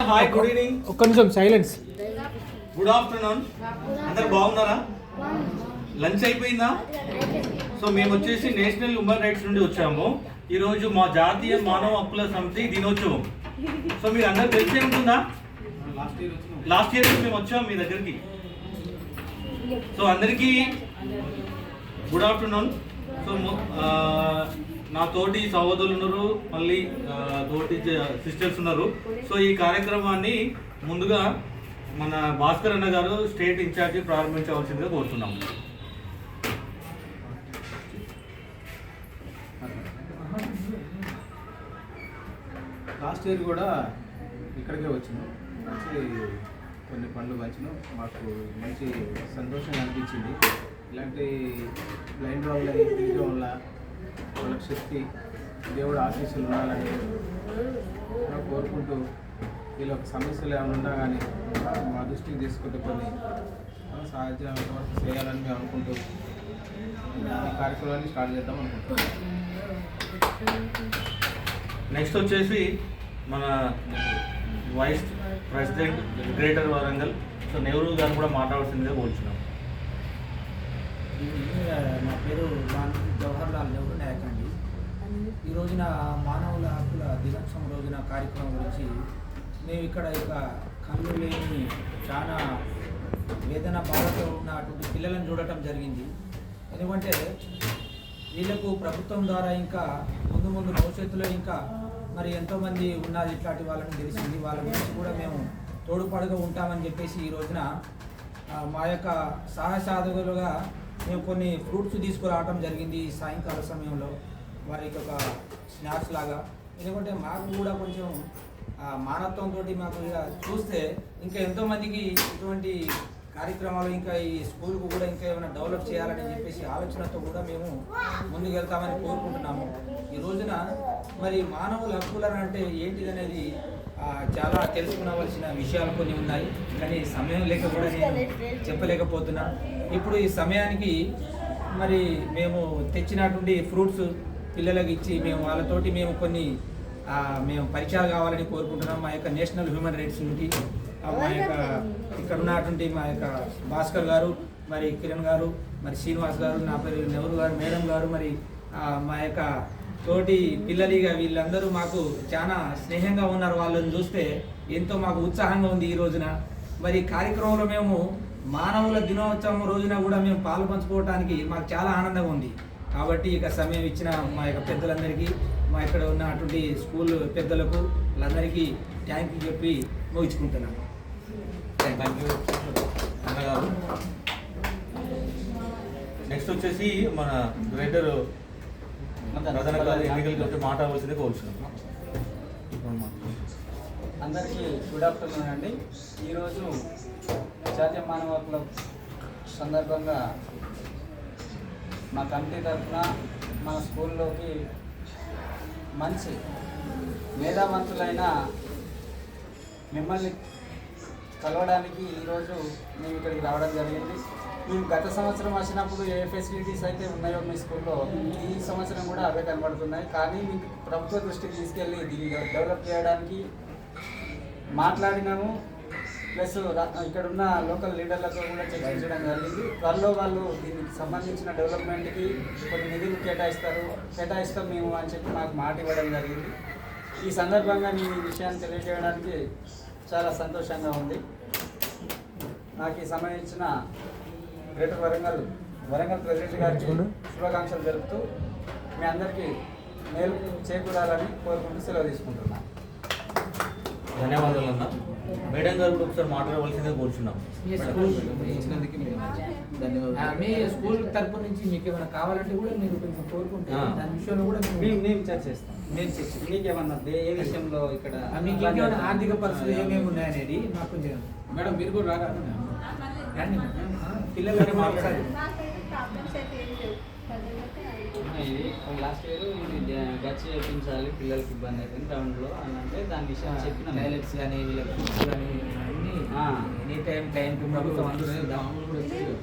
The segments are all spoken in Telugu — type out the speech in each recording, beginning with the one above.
హాయ్ గుడ్ ఈవినింగ్ ఒక్క నిమిషం సైలెన్స్ గుడ్ ఆఫ్టర్నూన్ అందరు బాగున్నారా? లంచ్ అయిపోయిందా? సో మేము వచ్చేసి నేషనల్ హ్యూమన్ రైట్స్ నుండి వచ్చాము. ఈరోజు మా జాతీయ మానవ హక్కుల సమితి దినోత్సవం. సో మీరు అందరు తెలిసే ఉంటుందా లాస్ట్ ఇయర్ మేము వచ్చాము మీ దగ్గరికి. సో అందరికీ గుడ్ ఆఫ్టర్నూన్ సో నా తోటి సహోదరులు ఉన్నారు మళ్ళీ తోటి సిస్టర్స్ ఉన్నారు. సో ఈ కార్యక్రమాన్ని ముందుగా మన భాస్కర్ అన్న గారు స్టేట్ ఇన్ఛార్జి ప్రారంభించవలసిందిగా కోరుతున్నాము లాస్ట్ ఇయర్ కూడా ఇక్కడికే వచ్చినాం. మంచి కొన్ని పనులు పంచినాం మాకు మంచి సంతోషంగా అనిపించింది. ఇలాంటి బ్లైండ్ వాళ్ళ తీయడం వల్ల వాళ్ళకి శక్తి దేవుడు ఆశీస్సులు ఉండాలని మనం కోరుకుంటూ వీళ్ళకి సమస్యలు ఏమైనా ఉన్నా కానీ మా దృష్టికి తీసుకుంటే కొన్ని సాధ్యం చేయాలని మేము అనుకుంటూ ఈ కార్యక్రమాన్ని స్టార్ట్ చేద్దాం అనుకుంటున్నాం. నెక్స్ట్ వచ్చేసి మన vice president greater Warangal. So Nehru గారు కూడా మాట్లాడాల్సిందిగా కోరుచున్నాం. నా పేరు జవహర్ లాల్ నెహ్రూ నాయక్ అండి. ఈ రోజున మానవుల హక్కుల దినోత్సవం రోజున కార్యక్రమం గురించి మేము ఇక్కడ ఇక కళ్ళు లేని చాలా వేదన బాధతో ఉన్నటువంటి పిల్లలను చూడటం జరిగింది. ఎందుకంటే వీళ్ళకు ప్రభుత్వం ద్వారా ఇంకా ముందు ముందు భవిష్యత్తులో ఇంకా మరి ఎంతోమంది ఉన్నారు ఇట్లాంటి వాళ్ళని తెలిసింది. వాళ్ళ గురించి కూడా మేము తోడుపడుగా ఉంటామని చెప్పేసి ఈ రోజున మా యొక్క సహాయ సాధకులుగా మేము కొన్ని ఫ్రూట్స్ తీసుకురావటం జరిగింది సాయంకాల సమయంలో. వారికి ఒక స్నాక్స్ లాగా. ఎందుకంటే మాకు కూడా కొంచెం మానవత్వంతో మాకు ఇక చూస్తే ఇంకా ఎంతోమందికి ఇటువంటి కార్యక్రమాలు ఇంకా ఈ స్కూల్కు కూడా ఇంకా ఏమైనా డెవలప్ చేయాలని చెప్పేసి ఆలోచనతో కూడా మేము ముందుకెళ్తామని కోరుకుంటున్నాము. ఈ రోజున మరి మానవుల హక్కులను అంటే ఏంటిదనేది అనేది చాలా తెలుసుకునవలసిన విషయాలు కొన్ని ఉన్నాయి. కానీ సమయం లేక కూడా నేను చెప్పలేకపోతున్నా. ఇప్పుడు ఈ సమయానికి మరి మేము తెచ్చినటువంటి ఫ్రూట్స్ పిల్లలకు ఇచ్చి మేము వాళ్ళతోటి మేము కొన్ని మేము పరిచయాలు కావాలని కోరుకుంటున్నాం. మా యొక్క నేషనల్ హ్యూమన్ రైట్స్ నుండి మా యొక్క ఇక్కడ ఉన్నటువంటి మా యొక్క భాస్కర్ గారు మరి కిరణ్ గారు మరి శ్రీనివాస్ గారు నా పేరు నెహ్రూ గారు మేడం గారు మరి మా యొక్క తోటి పిల్లలిగా వీళ్ళందరూ మాకు చాలా స్నేహంగా ఉన్నారు. వాళ్ళని చూస్తే ఎంతో మాకు ఉత్సాహంగా ఉంది ఈ రోజున. మరి కార్యక్రమంలో మేము మానవుల దినోత్సవం రోజున కూడా మేము పాలు పంచుకోవడానికి మాకు చాలా ఆనందంగా ఉంది. కాబట్టి ఇక సమయం ఇచ్చిన మా యొక్క పెద్దలందరికీ మా ఇక్కడ ఉన్నటువంటి స్కూల్ పెద్దలకు వాళ్ళందరికీ థ్యాంక్ యూ చెప్పి ముగించుకుంటున్నాను థ్యాంక్ యూ అన్నగారు. నెక్స్ట్ వచ్చేసి మన గ్రేటర్ రతనకాల ఎన్నికల గురించి మాట్లాడవలసిందే కోరుచున్నాం అందరికీ గుడ్ ఆఫ్టర్నూన్ అండి. ఈరోజు జాతీయ మానవ హక్కుల సందర్భంగా మా కమిటీ తరఫున మన స్కూల్లోకి మంచి మేధావంతులైన మిమ్మల్ని కలవడానికి ఈరోజు మేము ఇక్కడికి రావడం జరిగింది. మేము గత సంవత్సరం వచ్చినప్పుడు ఏ ఫెసిలిటీస్ అయితే ఉన్నాయో మీ స్కూల్లో ఈ సంవత్సరం కూడా అవే కనబడుతున్నాయి. కానీ మీకు ప్రభుత్వ దృష్టికి తీసుకెళ్ళి దీన్ని డెవలప్ చేయడానికి మాట్లాడినాము. ప్లస్ ఇక్కడున్న ఇక్కడ ఉన్న లోకల్ లీడర్లతో కూడా చర్చించడం జరిగింది. త్వరలో వాళ్ళు దీనికి సంబంధించిన డెవలప్మెంట్కి కొన్ని నిధులు కేటాయిస్తారు. కేటాయిస్తాం మేము అని చెప్పి మాకు మాట ఇవ్వడం జరిగింది. ఈ సందర్భంగా నేను ఈ విషయాన్ని తెలియజేయడానికి చాలా సంతోషంగా ఉంది. నాకు ఈ సమయం ఇచ్చిన గ్రేటర్ వరంగల్ వరంగల్ ప్రెసిడెంట్ గారికి శుభాకాంక్షలు జరుపుతూ మీ అందరికీ మేలు చేకూరాలని కోరుకుంటూ సెలవు తీసుకుంటున్నాను ధన్యవాదాలు అన్న. మేడం గారు కూడా ఒకసారి మాట్లాడవలసిందే కోరుచున్నాం. మేము మీ స్కూల్ తరపు నుంచి మీకు ఏమైనా కావాలంటే కూడా మీరు కొంచెం కోరుకుంటే ఆ. దాని విషయంలో కూడా మేము మేము మేము చర్చిస్తాం. నేను చర్చిస్తాం. మీకేమన్నా ఏ విషయంలో ఇక్కడ మీకు ఇంకేమైనా ఆర్థిక పరిస్థితులు ఏమేమి ఉన్నాయనేది మాకు కొంచెం మేడం మీరు కూడా ఆ, పిల్లలకి మాట్లాడాలి ఇది. లాస్ట్ ఇయర్ ఇది గచ్చి చేయించాలి పిల్లలకి ఇబ్బంది అవుతుంది గ్రౌండ్లో అని అంటే దాని విషయం చెప్పిన టాయిలెట్స్ కానీ వీళ్ళకి ఫుడ్స్ కానీ అన్ని. ఎనీ టైం టైంకి ప్రభుత్వం అందిస్తుందా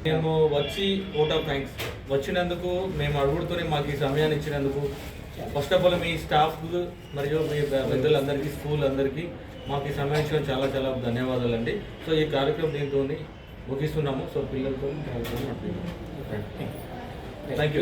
మేము వచ్చి ఓట్ ఆఫ్ థ్యాంక్స్ వచ్చినందుకు మేము అడుగుతూనే మాకు ఈ సమయాన్ని ఇచ్చినందుకు ఫస్ట్ ఆఫ్ ఆల్ మీ స్టాఫ్ మరియు మీ పెద్దలందరికీ స్కూల్ అందరికీ మాకు ఈ సమయం ఇచ్చిన చాలా చాలా ధన్యవాదాలు అండి సో ఈ కార్యక్రమం దీంతో ముగిస్తున్నాము. సో పిల్లలతో కార్యక్రమం థ్యాంక్ యూ